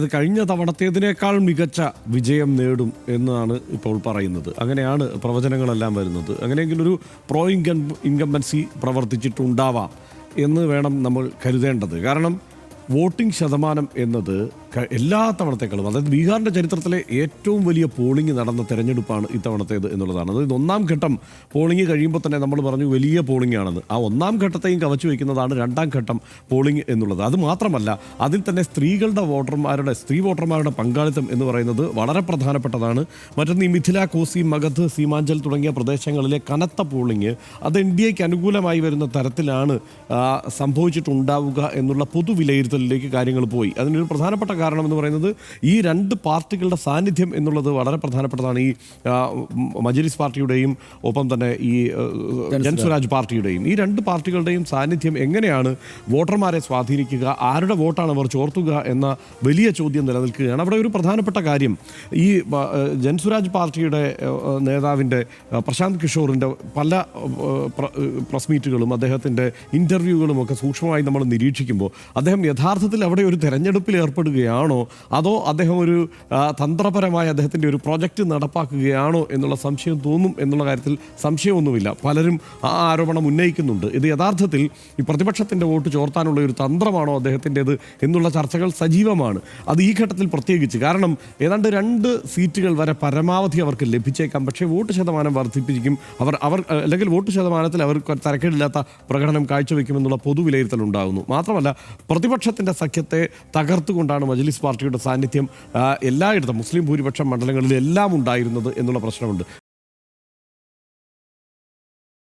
അത് കഴിഞ്ഞ തവണത്തേതിനേക്കാൾ മികച്ച വിജയം നേടും എന്നാണ് ഇപ്പോൾ പറയുന്നത്. അങ്ങനെയാണ് പ്രവചനങ്ങളെല്ലാം വരുന്നത്. അങ്ങനെയെങ്കിലൊരു പ്രോ ഇൻകം ഇൻകംബൻസി പ്രവർത്തിച്ചിട്ടുണ്ടാവാം എന്ന് വേണം നമ്മൾ കരുതേണ്ടത്. കാരണം വോട്ടിംഗ് ശതമാനം എന്നത് എല്ലാ തവണത്തേക്കാളും അതായത് ബീഹാറിന്റെ ചരിത്രത്തിലെ ഏറ്റവും വലിയ പോളിംഗ് നടന്ന തെരഞ്ഞെടുപ്പാണ് ഇത്തവണത്തേത് എന്നുള്ളതാണ്. അതായത് ഒന്നാം ഘട്ടം പോളിംഗ് കഴിയുമ്പോൾ തന്നെ നമ്മൾ പറഞ്ഞു വലിയ പോളിംഗ് ആണെന്ന്. ആ ഒന്നാം ഘട്ടത്തെയും കവച്ചു വയ്ക്കുന്നതാണ് രണ്ടാം ഘട്ടം പോളിംഗ് എന്നുള്ളത്. അത് മാത്രമല്ല അതിൽ തന്നെ സ്ത്രീകളുടെ വോട്ടർമാരുടെ സ്ത്രീ വോട്ടർമാരുടെ പങ്കാളിത്തം എന്ന് പറയുന്നത് വളരെ പ്രധാനപ്പെട്ടതാണ്. മറ്റൊന്ന് ഈ മിഥില കോസി മഗധ് സീമാഞ്ചൽ തുടങ്ങിയ പ്രദേശങ്ങളിലെ കനത്ത പോളിംഗ് അത് എൻ ഡി എക്ക് അനുകൂലമായി വരുന്ന തരത്തിലാണ് സംഭവിച്ചിട്ടുണ്ടാവുക എന്നുള്ള പൊതു വിലയിരുത്തലിലേക്ക് കാര്യങ്ങൾ പോയി. അതിനൊരു പ്രധാനപ്പെട്ട കാരണം എന്ന് പറയുന്നത് ഈ രണ്ട് പാർട്ടികളുടെ സാന്നിധ്യം എന്നുള്ളത് വളരെ പ്രധാനപ്പെട്ടതാണ്. ഈ മജലിസ് പാർട്ടിയുടെയും ഒപ്പം തന്നെ ഈ ജൻസ്വരാജ് പാർട്ടിയുടെയും ഈ രണ്ട് പാർട്ടികളുടെയും സാന്നിധ്യം എങ്ങനെയാണ് വോട്ടർമാരെ സ്വാധീനിക്കുക ആരുടെ വോട്ടാണ് അവർ ചോർത്തുക എന്ന വലിയ ചോദ്യം നിലനിൽക്കുകയാണ്. അവിടെ ഒരു പ്രധാനപ്പെട്ട കാര്യം ഈ ജൻസ്വരാജ് പാർട്ടിയുടെ നേതാവിന്റെ പ്രശാന്ത് കിഷോറിന്റെ പല പ്രസ് മീറ്റുകളും അദ്ദേഹത്തിന്റെ ഇന്റർവ്യൂകളും ഒക്കെ സൂക്ഷ്മമായി നമ്മൾ നിരീക്ഷിക്കുമ്പോൾ അദ്ദേഹം യഥാർത്ഥത്തിൽ അവിടെ ഒരു തെരഞ്ഞെടുപ്പിൽ ഏർപ്പെടുകയാണോ? അതോ അദ്ദേഹം ഒരു തന്ത്രപരമായ അദ്ദേഹത്തിന്റെ ഒരു പ്രൊജക്റ്റ് നടപ്പാക്കുകയാണോ എന്നുള്ള സംശയം തോന്നും എന്നുള്ള കാര്യത്തിൽ സംശയമൊന്നുമില്ല. പലരും ആ ആരോപണം ഉന്നയിക്കുന്നുണ്ട്. ഇത് യഥാർത്ഥത്തിൽ ഈ പ്രതിപക്ഷത്തിന്റെ വോട്ട് ചോർത്താനുള്ള ഒരു തന്ത്രമാണോ അദ്ദേഹത്തിന്റെത് എന്നുള്ള ചർച്ചകൾ സജീവമാണ്. അത് ഈ ഘട്ടത്തിൽ പ്രത്യേകിച്ച്. കാരണം ഏതാണ്ട് രണ്ട് സീറ്റുകൾ വരെ പരമാവധി അവർക്ക് ലഭിച്ചേക്കാം. പക്ഷേ വോട്ട് ശതമാനം വർദ്ധിപ്പിക്കും. അവർ അവർ അല്ലെങ്കിൽ വോട്ട് ശതമാനത്തിൽ അവർ തരക്കേടില്ലാത്ത പ്രകടനം കാഴ്ചവെക്കുമെന്നുള്ള പൊതുവിലയിരുത്തൽ ഉണ്ടാകുന്നു. മാത്രമല്ല പ്രതിപക്ഷത്തിന്റെ സഖ്യത്തെ തകർത്തുകൊണ്ടാണ് മജ്ലിസ് പാർട്ടിയുടെ സാന്നിധ്യം എല്ലായിടത്തും മുസ്ലിം ഭൂരിപക്ഷം മണ്ഡലങ്ങളിലെല്ലാം ഉണ്ടായിരുന്നത് എന്നുള്ള പ്രശ്നമുണ്ട്.